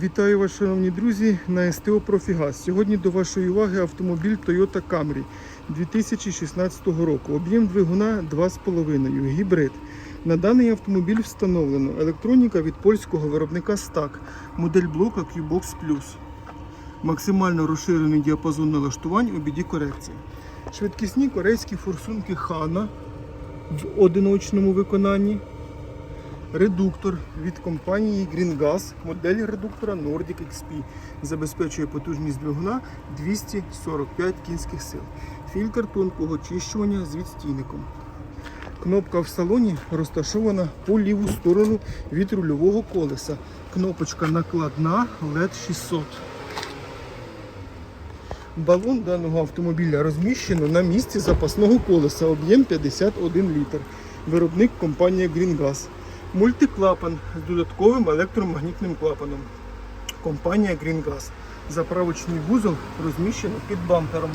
Вітаю вас, шановні друзі, на СТО Профігаз. Сьогодні до вашої уваги автомобіль Toyota Camry 2016 року. Об'єм двигуна 2,5, гібрид. На даний автомобіль встановлено електроніка від польського виробника STAC, модель блока Qbox Plus. Максимально розширений діапазон налаштувань обіді корекції. Швидкісні корейські форсунки Хана в одиночному виконанні. Редуктор від компанії GreenGas, модель редуктора Nordic XP. Забезпечує потужність двигуна 245 кінських сил. Фільтр тонкого очищування з відстійником. Кнопка в салоні розташована по ліву сторону від рульового колеса. Кнопочка накладна LED 600. Балон даного автомобіля розміщено на місці запасного колеса, об'єм 51 літр. Виробник компанія GreenGas. Мультиклапан з додатковим електромагнітним клапаном. Компанія GreenGas. Заправочний вузол розміщений під бампером.